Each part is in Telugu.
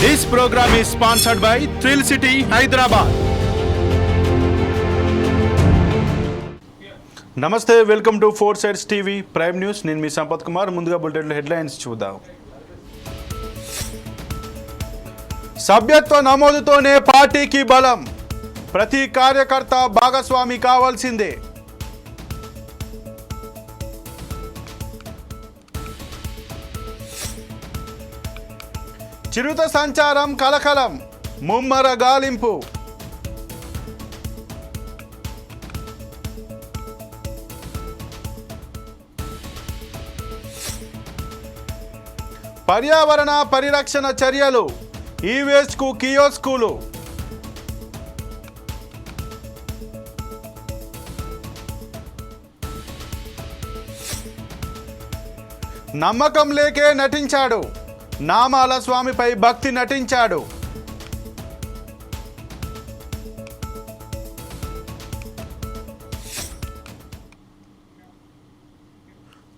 This program is sponsored by thrill city Hyderabad నమస్తే welcome to four sides TV prime news నేను మీ సంపత్ కుమార్. ముందుగా బులెటిన్లో హెడ్లైన్స్ చూద్దాం. సభ్యత్వ నమోదుతోనే పార్టీకి బలం. ప్రతి కార్యకర్త భాగస్వామి కావాల్సిందే. చిరుత సంచారం కలకలం ముమ్మర గాలింపు. పర్యావరణ పరిరక్షణ చర్యలు ఈ కియోస్కులు. నమ్మకం లేకే నటించాడు. నామాల స్వామిపై భక్తి నటించాడు.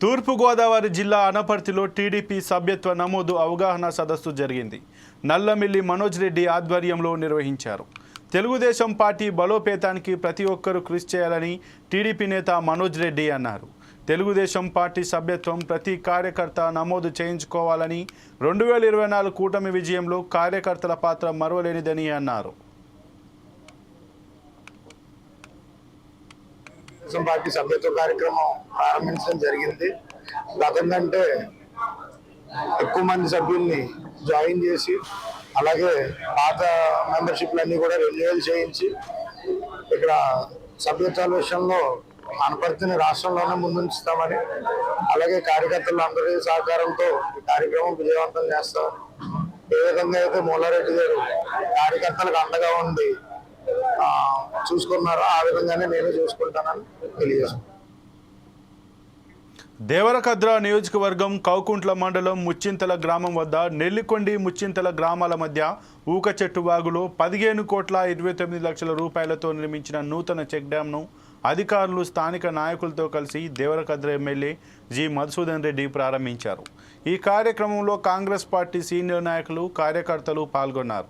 తూర్పుగోదావరి జిల్లా అనపర్తిలో టీడీపీ సభ్యత్వ నమోదు అవగాహన సదస్సు జరిగింది. నల్లమిల్లి మనోజ్ రెడ్డి ఆధ్వర్యంలో నిర్వహించారు. తెలుగుదేశం పార్టీ బలోపేతానికి ప్రతి ఒక్కరూ కృషి చేయాలని టీడీపీ నేత మనోజ్ రెడ్డి అన్నారు. తెలుగుదేశం పార్టీ సభ్యత్వం ప్రతి కార్యకర్త నమోదు చేయించుకోవాలని రెండు వేల ఇరవై నాలుగు కూటమి విజయంలో కార్యకర్తల పాత్ర మరవలేనిదని అన్నారు. తెలుగుదేశం పార్టీ సభ్యత్వ కార్యక్రమం ప్రారంభించడం జరిగింది. గతం ఎక్కువ మంది సభ్యుల్ని జాయిన్ చేసి అలాగే పాత మెంబర్షిప్లన్నీ కూడా రెన్యువల్ చేయించి ఇక్కడ సభ్యత్వాల విషయంలో అనపర్తిని రాష్ట్రంలోనే ముందుంచుతామని అలాగే కార్యకర్తలు అందరి సహకారంతో కార్యక్రమం విజయవంతం చేస్తామని ఏ విధంగా అయితే మూలారెడ్డి గారు కార్యకర్తలకు అండగా ఉండి చూసుకున్నారో? ఆ విధంగానే నేను చూసుకుంటానని తెలియజేస్తున్నాను దేవరకద్ర నియోజకవర్గం కౌకుంట్ల మండలం ముచ్చింతల గ్రామం వద్ద నెల్లికొండి ముచ్చింతల గ్రామాల మధ్య ఊక చెట్టు వాగులో పదిహేను కోట్ల ఇరవై తొమ్మిది లక్షల రూపాయలతో నిర్మించిన నూతన చెక్ డ్యాంను అధికారులు స్థానిక నాయకులతో కలిసి దేవరకద్ర ఎమ్మెల్యే జి మధుసూదన్ రెడ్డి ప్రారంభించారు. ఈ కార్యక్రమంలో కాంగ్రెస్ పార్టీ సీనియర్ నాయకులు కార్యకర్తలు పాల్గొన్నారు.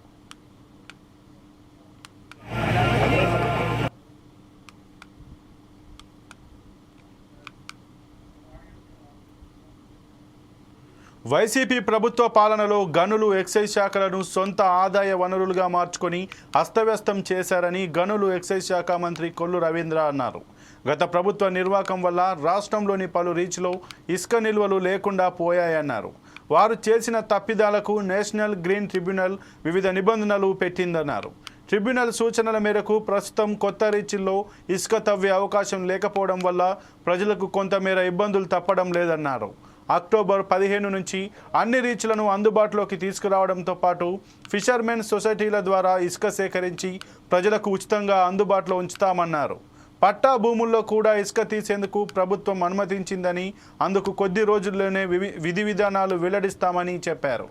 వైసీపీ ప్రభుత్వ పాలనలో గనులు ఎక్సైజ్ శాఖలను సొంత ఆదాయ వనరులుగా మార్చుకొని అస్తవ్యస్తం చేశారని గనులు ఎక్సైజ్ శాఖ మంత్రి కొల్లు రవీంద్ర అన్నారు. గత ప్రభుత్వ నిర్వాహకం వల్ల రాష్ట్రంలోని పలు రీచ్లో ఇసుక నిల్వలు లేకుండా పోయాయన్నారు. వారు చేసిన తప్పిదాలకు నేషనల్ గ్రీన్ ట్రిబ్యునల్ వివిధ నిబంధనలు పెట్టిందన్నారు. ట్రిబ్యునల్ సూచనల మేరకు ప్రస్తుతం కొత్త రీచ్ల్లో ఇసుక తవ్వే అవకాశం లేకపోవడం వల్ల ప్రజలకు కొంతమేర ఇబ్బందులు తప్పడం లేదన్నారు. అక్టోబర్ పదిహేను నుంచి అన్ని రీచ్లను అందుబాటులోకి తీసుకురావడంతో పాటు ఫిషర్మెన్ సొసైటీల ద్వారా ఇసుక సేకరించి ప్రజలకు ఉచితంగా అందుబాటులో ఉంచుతామన్నారు. పట్టా భూముల్లో కూడా ఇసుక తీసేందుకు ప్రభుత్వం అనుమతించిందని అందుకు కొద్ది రోజుల్లోనే విధి విధానాలు వెల్లడిస్తామని చెప్పారు.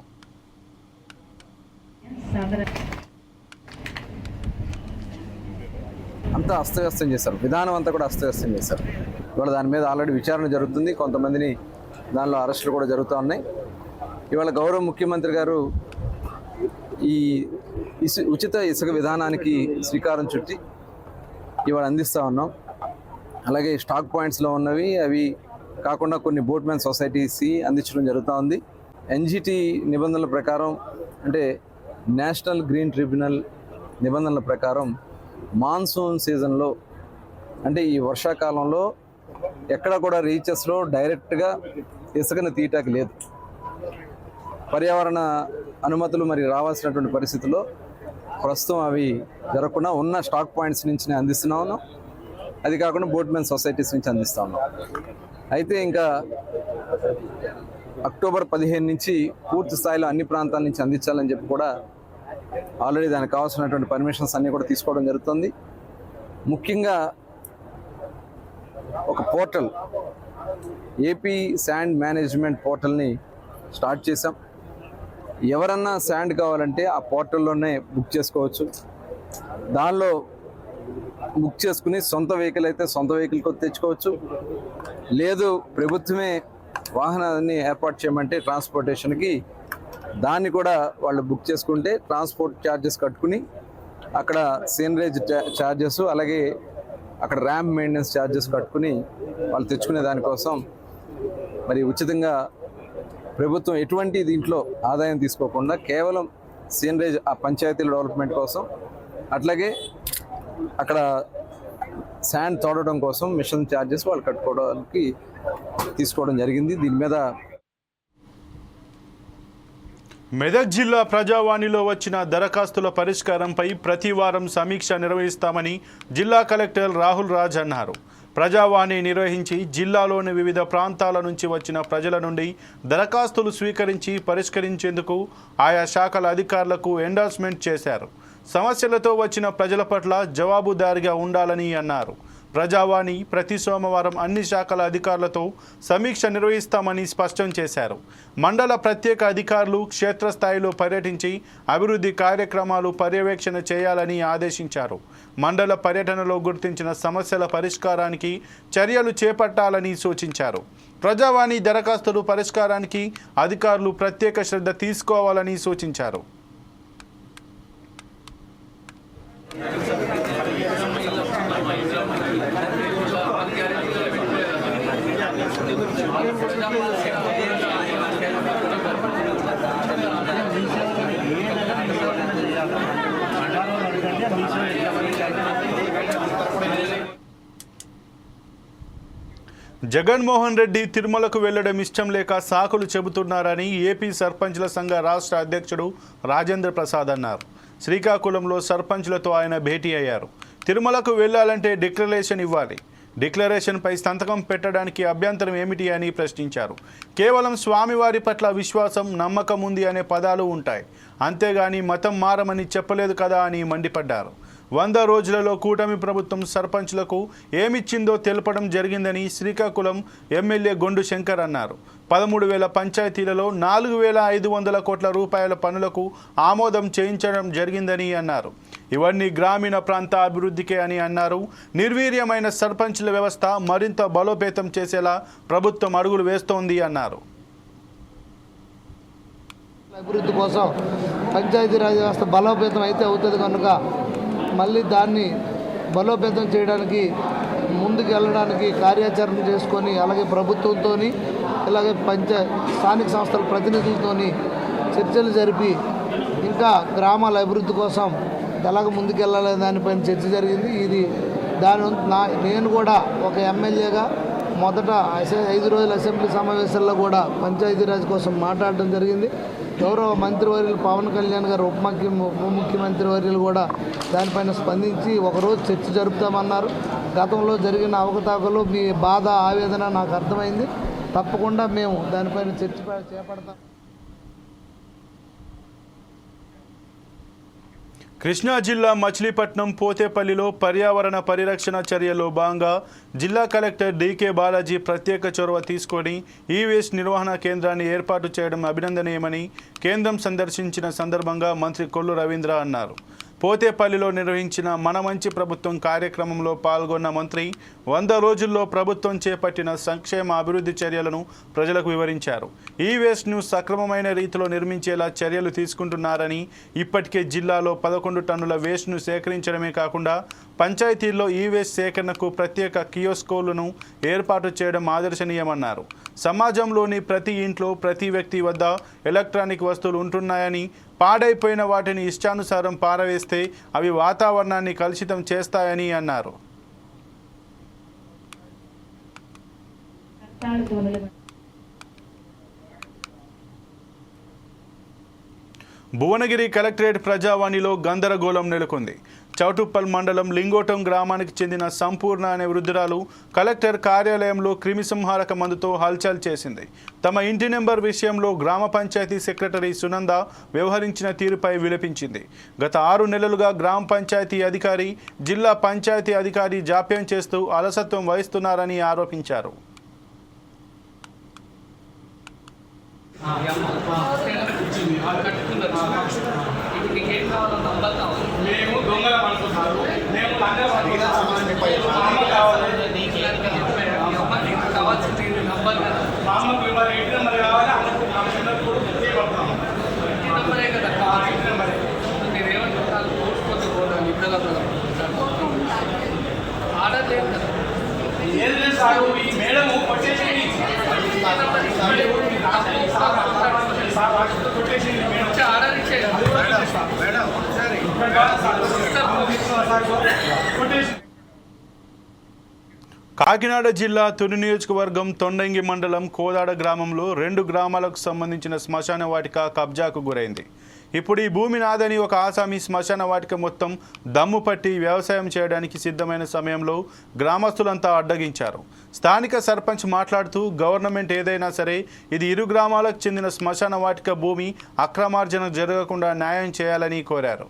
అంతా అస్తవ్యస్తం చేశారు. విధానం అంతా కూడా అస్తవ్యస్తం చేశారు. ఇవాళ దాని మీద ఆల్రెడీ విచారణ జరుగుతుంది. కొంతమందిని దానిలో అరెస్టులు కూడా జరుగుతూ ఉన్నాయి. ఇవాళ గౌరవ ముఖ్యమంత్రి గారు ఈ ఇసు ఉచిత ఇసుక విధానానికి శ్రీకారం చుట్టి ఇవాళ అందిస్తూ ఉన్నాం. అలాగే స్టాక్ పాయింట్స్లో ఉన్నవి అవి కాకుండా కొన్ని బోట్మెన్ సొసైటీస్ అందించడం జరుగుతూ ఉంది. ఎన్జిటి నిబంధనల ప్రకారం అంటే నేషనల్ గ్రీన్ ట్రిబ్యునల్ నిబంధనల ప్రకారం మాన్సూన్ సీజన్లో అంటే ఈ వర్షాకాలంలో ఎక్కడ కూడా రీచెస్లో డైరెక్ట్గా ఇసుకను తీయటానికి లేదు. పర్యావరణ అనుమతులు మరి రావాల్సినటువంటి పరిస్థితుల్లో ప్రస్తుతం అవి జరగకుండా ఉన్న స్టాక్ పాయింట్స్ నుంచి నేను అందిస్తున్నా ఉన్నాం అది కాకుండా బోట్మెన్ సొసైటీస్ నుంచి అందిస్తా ఉన్నాం అయితే ఇంకా అక్టోబర్ పదిహేను నుంచి పూర్తి స్థాయిలో అన్ని ప్రాంతాల నుంచి అందించాలని చెప్పి కూడా ఆల్రెడీ దానికి కావాల్సినటువంటి పర్మిషన్స్ అన్నీ కూడా తీసుకోవడం జరుగుతుంది. ముఖ్యంగా ఒక పోర్టల్ ఏపీ శాండ్ మేనేజ్మెంట్ పోర్టల్ని స్టార్ట్ చేసాం ఎవరన్నా శాండ్ కావాలంటే ఆ పోర్టల్లోనే బుక్ చేసుకోవచ్చు. దానిలో బుక్ చేసుకుని సొంత వెహికల్ అయితే సొంత వెహికల్ తెచ్చుకోవచ్చు. లేదు ప్రభుత్వమే వాహనాన్ని ఏర్పాటు చేయమంటే ట్రాన్స్పోర్టేషన్కి దాన్ని కూడా వాళ్ళు బుక్ చేసుకుంటే ట్రాన్స్పోర్ట్ ఛార్జెస్ కట్టుకుని అక్కడ సీనరేజ్ ఛార్జెస్ అలాగే అక్కడ ర్యాంప్ మెయింటెనెన్స్ ఛార్జెస్ కట్టుకుని వాళ్ళు తెచ్చుకునే దానికోసం మరి ఉచితంగా ప్రభుత్వం ఎటువంటి దీంట్లో ఆదాయం తీసుకోకుండా కేవలం సీనరేజ్ ఆ పంచాయతీల డెవలప్మెంట్ కోసం అట్లాగే అక్కడ శాండ్ తోడడం కోసం మిషన్ ఛార్జెస్ వాళ్ళు కట్టుకోవడానికి తీసుకోవడం జరిగింది. దీని మీద మెదక్ జిల్లా ప్రజావాణిలో వచ్చిన దరఖాస్తుల పరిష్కారంపై ప్రతి వారం సమీక్ష నిర్వహిస్తామని జిల్లా కలెక్టర్ రాహుల్ రాజ్ అన్నారు. ప్రజావాణి నిర్వహించి జిల్లాలోని వివిధ ప్రాంతాల నుంచి వచ్చిన ప్రజల నుండి దరఖాస్తులు స్వీకరించి పరిష్కరించేందుకు ఆయా శాఖల అధికారులకు ఎండార్స్మెంట్ చేశారు. సమస్యలతో వచ్చిన ప్రజల పట్ల జవాబుదారిగా ఉండాలని అన్నారు. ప్రజావాణి ప్రతి సోమవారం అన్ని శాఖల అధికారులతో సమీక్ష నిర్వహిస్తామని స్పష్టం చేశారు. మండల ప్రత్యేక అధికారులు క్షేత్రస్థాయిలో పర్యటించి అభివృద్ధి కార్యక్రమాలు పర్యవేక్షణ చేయాలని ఆదేశించారు. మండల పర్యటనలో గుర్తించిన సమస్యల పరిష్కారానికి చర్యలు చేపట్టాలని సూచించారు. ప్రజావాణి దరఖాస్తులు పరిష్కారానికి అధికారులు ప్రత్యేక శ్రద్ధ తీసుకోవాలని సూచించారు. జగన్మోహన్ రెడ్డి తిరుమలకు వెళ్ళడం ఇష్టం లేక సాకులు చెబుతున్నారని ఏపీ సర్పంచ్ల సంఘ రాష్ట్ర అధ్యక్షుడు రాజేంద్ర ప్రసాద్ అన్నారు. శ్రీకాకుళంలో సర్పంచ్లతో ఆయన భేటీ అయ్యారు. తిరుమలకు వెళ్ళాలంటే డిక్లరేషన్ ఇవ్వాలి. డిక్లరేషన్పై సంతకం పెట్టడానికి అభ్యంతరం ఏమిటి అని ప్రశ్నించారు. కేవలం స్వామివారి పట్ల విశ్వాసం నమ్మకం ఉంది అనే పదాలు ఉంటాయి. అంతేగాని మతం మారమని చెప్పలేదు కదా అని మండిపడ్డారు. వంద రోజులలో కూటమి ప్రభుత్వం సర్పంచ్లకు ఏమిచ్చిందో తెలపడం జరిగిందని శ్రీకాకుళం ఎమ్మెల్యే గొండు శంకర్ అన్నారు. పదమూడు వేల పంచాయతీలలో నాలుగు వేల ఐదు వందల కోట్ల రూపాయల పనులకు ఆమోదం చేయించడం జరిగిందని అన్నారు. ఇవన్నీ గ్రామీణ ప్రాంత అభివృద్ధికే అని అన్నారు. నిర్వీర్యమైన సర్పంచ్ల వ్యవస్థ మరింత బలోపేతం చేసేలా ప్రభుత్వం అడుగులు వేస్తోంది అన్నారు. అభివృద్ధి కోసం పంచాయతీరాజ్ వ్యవస్థ బలోపేతం అయితే అవుతుంది కనుక మళ్ళీ దాన్ని బలోపేతం చేయడానికి ముందుకు వెళ్ళడానికి కార్యాచరణ చేసుకొని అలాగే ప్రభుత్వంతో ఇలాగే పంచ స్థానిక సంస్థల ప్రతినిధులతోని చర్చలు జరిపి ఇంకా గ్రామాల అభివృద్ధి కోసం ఎలాగ ముందుకెళ్ళాలి దానిపైన చర్చ జరిగింది. ఇది దాని నా నేను కూడా ఒక ఎమ్మెల్యేగా మొదట అసె- ఐదు రోజుల అసెంబ్లీ సమావేశాల్లో కూడా పంచాయతీరాజ్ కోసం మాట్లాడడం జరిగింది. గౌరవ మంత్రివర్యులు పవన్ కళ్యాణ్ గారు ఉప ముఖ్యమంత్రి వర్యులు కూడా దానిపైన స్పందించి ఒకరోజు చర్చ జరుపుతామన్నారు. గతంలో జరిగిన అవకతవకలు మీ బాధ ఆవేదన నాకు అర్థమైంది. తప్పకుండా మేము దానిపైన చర్చ చేపడతాం. కృష్ణా జిల్లా మచిలీపట్నం పోతేపల్లిలో పర్యావరణ పరిరక్షణ చర్యల్లో భాగంగా జిల్లా కలెక్టర్ డీకే బాలాజీ ప్రత్యేక చొరవ తీసుకొని ఈ వేస్ట్ నిర్వహణ కేంద్రాన్ని ఏర్పాటు చేయడం అభినందనీయమని కేంద్రం సందర్శించిన సందర్భంగా మంత్రి కొల్లు రవీంద్ర అన్నారు. పోతేపల్లిలో నిర్వహించిన మన మంచి ప్రభుత్వం కార్యక్రమంలో పాల్గొన్న మంత్రి వంద రోజుల్లో ప్రభుత్వం చేపట్టిన సంక్షేమ అభివృద్ధి చర్యలను ప్రజలకు వివరించారు. ఈ వేస్ట్ను సక్రమమైన రీతిలో నిర్మించేలా చర్యలు తీసుకుంటున్నారని ఇప్పటికే జిల్లాలో పదకొండు టన్నుల వేస్ట్ను సేకరించడమే కాకుండా పంచాయతీల్లో ఈ వేస్ట్ సేకరణకు ప్రత్యేక కియోస్కోలను ఏర్పాటు చేయడం ఆదర్శనీయమన్నారు. సమాజంలోని ప్రతి ఇంట్లో ప్రతి వ్యక్తి వద్ద ఎలక్ట్రానిక్ వస్తువులు ఉంటున్నాయని పాడైపోయిన వాటిని ఇష్టానుసారం పారవేస్తే అవి వాతావరణాన్ని కలుషితం చేస్తాయని అన్నారు. భువనగిరి కలెక్టరేట్ ప్రజావాణిలో గందరగోళం నెలకొంది. చౌటుప్పల్ మండలం లింగోటం గ్రామానికి చెందిన సంపూర్ణ అనే వృద్ధురాలు కలెక్టర్ కార్యాలయంలో క్రిమిసంహారక మందుతో హల్చల్ చేసింది తమ ఇంటి నెంబర్ విషయంలో గ్రామ పంచాయతీ సెక్రటరీ సునంద వ్యవహరించిన తీరుపై విలపించింది గత ఆరు నెలలుగా గ్రామ పంచాయతీ అధికారి జిల్లా పంచాయతీ అధికారి జాప్యం చేస్తూ అలసత్వం వహిస్తున్నారని ఆరోపించారు ఇప్పుడు దొంగలం అనుకుంటున్నారు మేము కావాలి. మా అమ్మకు ఇవాళ ఇంటి నెంబర్ కావాలి. కాకినాడ జిల్లా తుని నియోజకవర్గం తొండంగి మండలం కోదాడ గ్రామంలో రెండు గ్రామాలకు సంబంధించిన శ్మశాన వాటిక కబ్జాకు గురైంది. ఇప్పుడు ఈ భూమి నాదని ఒక ఆసామి శ్మశాన వాటిక మొత్తం దమ్ము పట్టి వ్యవసాయం చేయడానికి సిద్ధమైన సమయంలో గ్రామస్తులంతా అడ్డగించారు. స్థానిక సర్పంచ్ మాట్లాడుతూ గవర్నమెంట్ ఏదైనా సరే ఇది ఇరు గ్రామాలకు చెందిన శ్మశాన వాటిక భూమి అక్రమార్జన జరగకుండా న్యాయం చేయాలని కోరారు.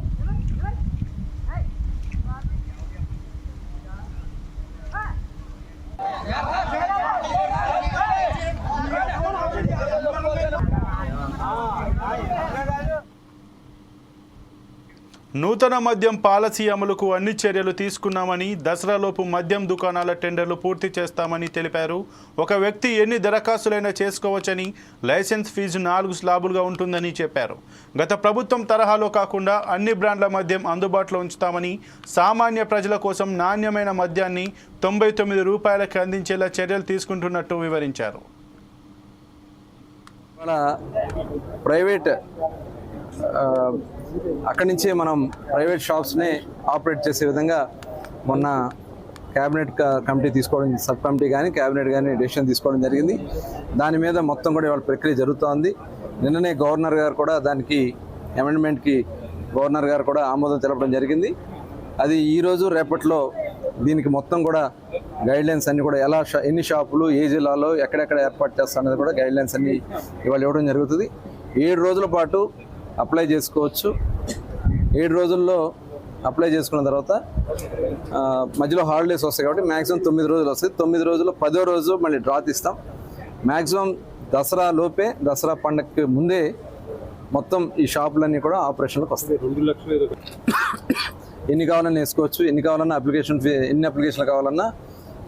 不要碰 నూతన మద్యం పాలసీ అమలుకు అన్ని చర్యలు తీసుకున్నామని దసరాలోపు మద్యం దుకాణాల టెండర్లు పూర్తి చేస్తామని తెలిపారు. ఒక వ్యక్తి ఎన్ని దరఖాస్తులైనా చేసుకోవచ్చని లైసెన్స్ ఫీజు నాలుగు స్లాబులుగా ఉంటుందని చెప్పారు. గత ప్రభుత్వం తరహాలో కాకుండా అన్ని బ్రాండ్ల మద్యం అందుబాటులో ఉంచుతామని సామాన్య ప్రజల కోసం నాణ్యమైన మద్యాన్ని తొంభై తొమ్మిది రూపాయలకి అందించేలా చర్యలు తీసుకుంటున్నట్టు వివరించారు. ప్రైవేట్ అక్కడి నుంచే మనం ప్రైవేట్ షాప్స్ని ఆపరేట్ చేసే విధంగా మొన్న క్యాబినెట్ కమిటీ తీసుకోవడం సబ్ కమిటీ కానీ క్యాబినెట్ కానీ డెసిషన్ తీసుకోవడం జరిగింది. దాని మీద మొత్తం కూడా ఇవాళ ప్రక్రియ జరుగుతోంది. నిన్ననే గవర్నర్ గారు కూడా దానికి అమెండ్మెంట్కి గవర్నర్ గారు కూడా ఆమోదం తెలపడం జరిగింది. అది ఈరోజు రేపట్లో దీనికి మొత్తం కూడా గైడ్లైన్స్ అన్నీ కూడా ఎలా షా- ఎన్ని షాపులు ఏ జిల్లాలో ఎక్కడెక్కడ ఏర్పాటు చేస్తారనేది కూడా గైడ్లైన్స్ అన్నీ అన్ని ఇవాళ ఇవ్వడం జరుగుతుంది. ఏడు రోజుల పాటు అప్లై చేసుకోవచ్చు. ఏడు రోజుల్లో అప్లై చేసుకున్న తర్వాత మధ్యలో హాలిడేస్ వస్తాయి కాబట్టి మ్యాక్సిమం తొమ్మిది రోజులు వస్తాయి. తొమ్మిది రోజులు పదో రోజు మళ్ళీ డ్రా తీస్తాం. మ్యాక్సిమం దసరా లోపే దసరా పండగకి ముందే మొత్తం ఈ షాపులన్నీ కూడా ఆపరేషన్లకు వస్తాయి. ఎన్ని కావాలన్నా వేసుకోవచ్చు. ఎన్ని కావాలన్నా అప్లికేషన్ ఫీ ఎన్ని అప్లికేషన్లు కావాలన్నా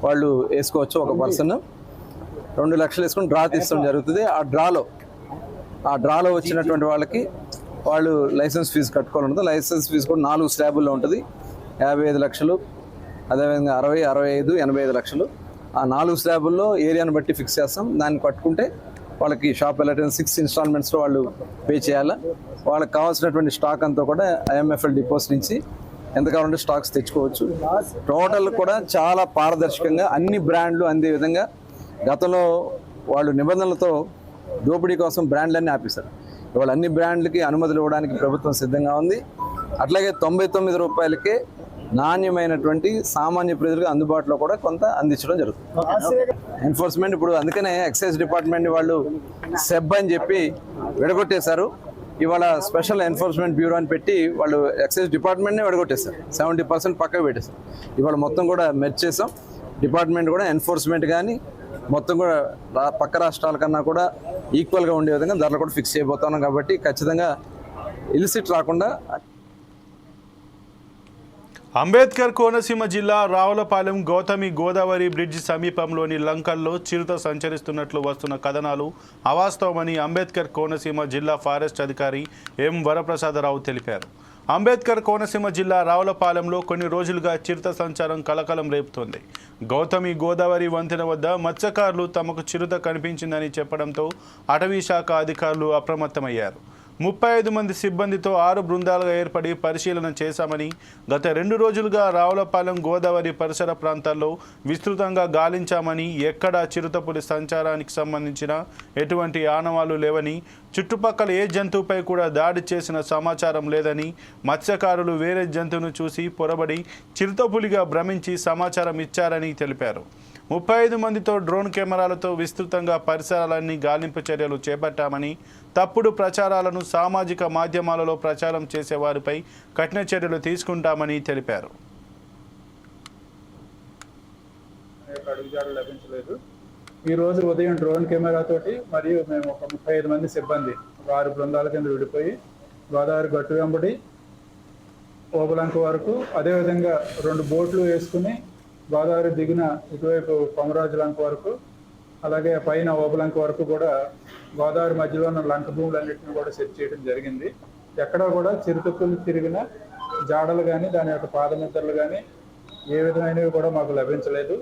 వాళ్ళు వేసుకోవచ్చు ఒక పర్సన్. రెండు లక్షలు వేసుకొని డ్రా తీస్తాం జరుగుతుంది. ఆ డ్రాలో ఆ డ్రాలో వచ్చినటువంటి వాళ్ళకి వాళ్ళు లైసెన్స్ ఫీజు కట్టుకోవాలి లైసెన్స్ ఫీజు కూడా నాలుగు స్లాబుల్లో ఉంటుంది. యాభై ఐదు లక్షలు అదేవిధంగా అరవై అరవై ఐదు ఎనభై ఐదు లక్షలు. ఆ నాలుగు స్లాబుల్లో ఏరియాను బట్టి ఫిక్స్ చేస్తాం. దాన్ని కట్టుకుంటే వాళ్ళకి షాప్ వెళ్ళటం సిక్స్ ఇన్స్టాల్మెంట్స్లో వాళ్ళు పే చేయాలా. వాళ్ళకి కావాల్సినటువంటి స్టాక్ అంతా కూడా ఐఎంఎఫ్ఎల్ డిపోస్ నుంచి ఎంత కావాలంటే స్టాక్స్ తెచ్చుకోవచ్చు. టోటల్ కూడా చాలా పారదర్శకంగా అన్ని బ్రాండ్లు అందే విధంగా గతంలో వాళ్ళు నిబంధనలతో దోపిడీ కోసం బ్రాండ్లన్నీ ఆపేశారు. ఇవాళ అన్ని బ్రాండ్లకి అనుమతులు ఇవ్వడానికి ప్రభుత్వం సిద్ధంగా ఉంది. అట్లాగే తొంభై తొమ్మిది రూపాయలకే నాణ్యమైనటువంటి సామాన్య ప్రజలకు అందుబాటులో కూడా కొంత అందించడం జరుగుతుంది. ఎన్ఫోర్స్మెంట్ ఇప్పుడు అందుకనే ఎక్సైజ్ డిపార్ట్మెంట్ వాళ్ళు సెబ్ అని చెప్పి విడగొట్టేశారు. ఇవాళ స్పెషల్ ఎన్ఫోర్స్మెంట్ బ్యూరో అని పెట్టి వాళ్ళు ఎక్సైజ్ డిపార్ట్మెంట్నే విడగొట్టేశారు. సెవెంటీ పర్సెంట్ పక్కకు పెట్టేశారు. ఇవాళ మొత్తం కూడా మెర్చ్ చేసాం డిపార్ట్మెంట్ కూడా ఎన్ఫోర్స్మెంట్ కానీ మొత్తం కూడా రా- పక్క రాష్ట్రాల కన్నా కూడా ఈక్వల్గా ఉండే విధంగా ధరలు కూడా ఫిక్స్ చేయబోతున్నాం కాబట్టి ఖచ్చితంగా ఇలిసిట్ రాకుండా అంబేద్కర్ కోనసీమ జిల్లా రావులపాలెం గౌతమి గోదావరి బ్రిడ్జ్ సమీపంలోని లంకల్లో చిరుత సంచరిస్తున్నట్లు వస్తున్న కథనాలు అవాస్తవమని అంబేద్కర్ కోనసీమ జిల్లా ఫారెస్ట్ అధికారి ఎం వరప్రసాదరావు తెలిపారు. అంబేద్కర్ కోనసీమ జిల్లా రావులపాలెంలో కొన్ని రోజులుగా చిరుత సంచారం కలకలం రేపుతోంది. గౌతమి గోదావరి వంతెన వద్ద మత్స్యకారులు తమకు చిరుత కనిపించిందని చెప్పడంతో అటవీ శాఖ అధికారులు అప్రమత్తమయ్యారు. ముప్పై ఐదు మంది సిబ్బందితో ఆరు బృందాలుగా ఏర్పడి పరిశీలన చేశామని గత రెండు రోజులుగా రావులపాలెం గోదావరి పరిసర ప్రాంతాల్లో విస్తృతంగా గాలించామని ఎక్కడా చిరుతపులి సంచారానికి సంబంధించిన ఎటువంటి ఆనవాలు లేవని చుట్టుపక్కల ఏ జంతువుపై కూడా దాడి చేసిన సమాచారం లేదని మత్స్యకారులు వేరే జంతువును చూసి పొరబడి చిరుతపులిగా భ్రమించి సమాచారం ఇచ్చారని తెలిపారు. ముప్పై ఐదు మందితో డ్రోన్ కెమెరాలతో విస్తృతంగా పరిసరాలన్నీ గాలింపు చర్యలు చేపట్టామని తప్పుడు ప్రచారాలను సామాజిక మాధ్యమాలలో ప్రచారం చేసే వారిపై కఠిన చర్యలు తీసుకుంటామని తెలిపారు. యొక్క అడుగుజాడలు ఈరోజు ఉదయం డ్రోన్ కెమెరా తోటి మరియు మేము ఒక ముప్పై ఐదు మంది సిబ్బంది ఒక ఆరు బృందాల కింద విడిపోయి గోదావరి గట్టు వెంబడి ఓబలంక వరకు అదేవిధంగా రెండు బోట్లు వేసుకుని గోదావరి దిగిన ఇటువైపు కొమరాజులంక వరకు అలాగే పైన ఓబలంక వరకు కూడా గోదావరి మధ్యలో ఉన్న లంక భూములన్నింటినీ కూడా సెట్ చేయడం జరిగింది. ఎక్కడా కూడా చిరుతపులు తిరిగిన జాడలు కానీ దాని యొక్క పాదముద్రలు కానీ ఏ విధమైనవి కూడా మాకు లభించలేదు.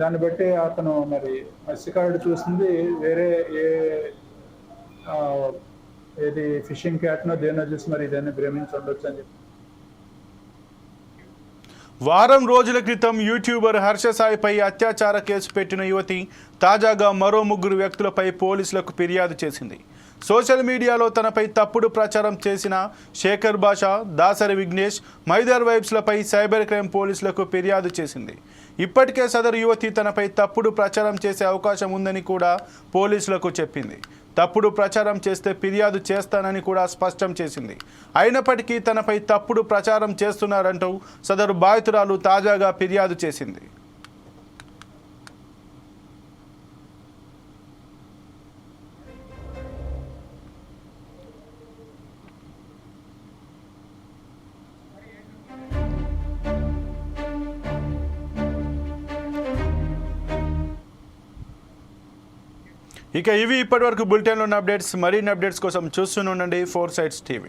దాన్ని బట్టి అతను మరి మత్స్యకారుడు చూసింది వేరే ఏ ఏది ఫిషింగ్ క్యాట్నో దేనో చూసి మరి ఇదన్నీ భ్రమించి ఉండొచ్చు అని చెప్పి. వారం రోజుల క్రితం యూట్యూబర్ హర్ష సాయిపై అత్యాచార కేసు పెట్టిన యువతి తాజాగా మరో ముగ్గురు వ్యక్తులపై పోలీసులకు ఫిర్యాదు చేసింది. సోషల్ మీడియాలో తనపై తప్పుడు ప్రచారం చేసిన శేఖర్ భాష దాసరి విఘ్నేష్ మైదర్ వైబ్స్లపై సైబర్ క్రైమ్ పోలీసులకు ఫిర్యాదు చేసింది. ఇప్పటికే సదరు యువతి తనపై తప్పుడు ప్రచారం చేసే అవకాశం ఉందని కూడా పోలీసులకు చెప్పింది. తప్పుడు ప్రచారం చేస్తే ఫిర్యాదు చేస్తానని కూడా స్పష్టం చేసింది. అయినప్పటికీ తనపై తప్పుడు ప్రచారం చేస్తున్నారంటూ సదరు బాధితురాలు తాజాగా ఫిర్యాదు చేసింది. ఇక ఇవి ఇప్పటివరకు బులెటిన్లో ఉన్న అప్డేట్స్ మరిన్ని అప్డేట్స్ కోసం చూస్తూనే ఉండండి ఫోర్ సైడ్స్ టీవీ.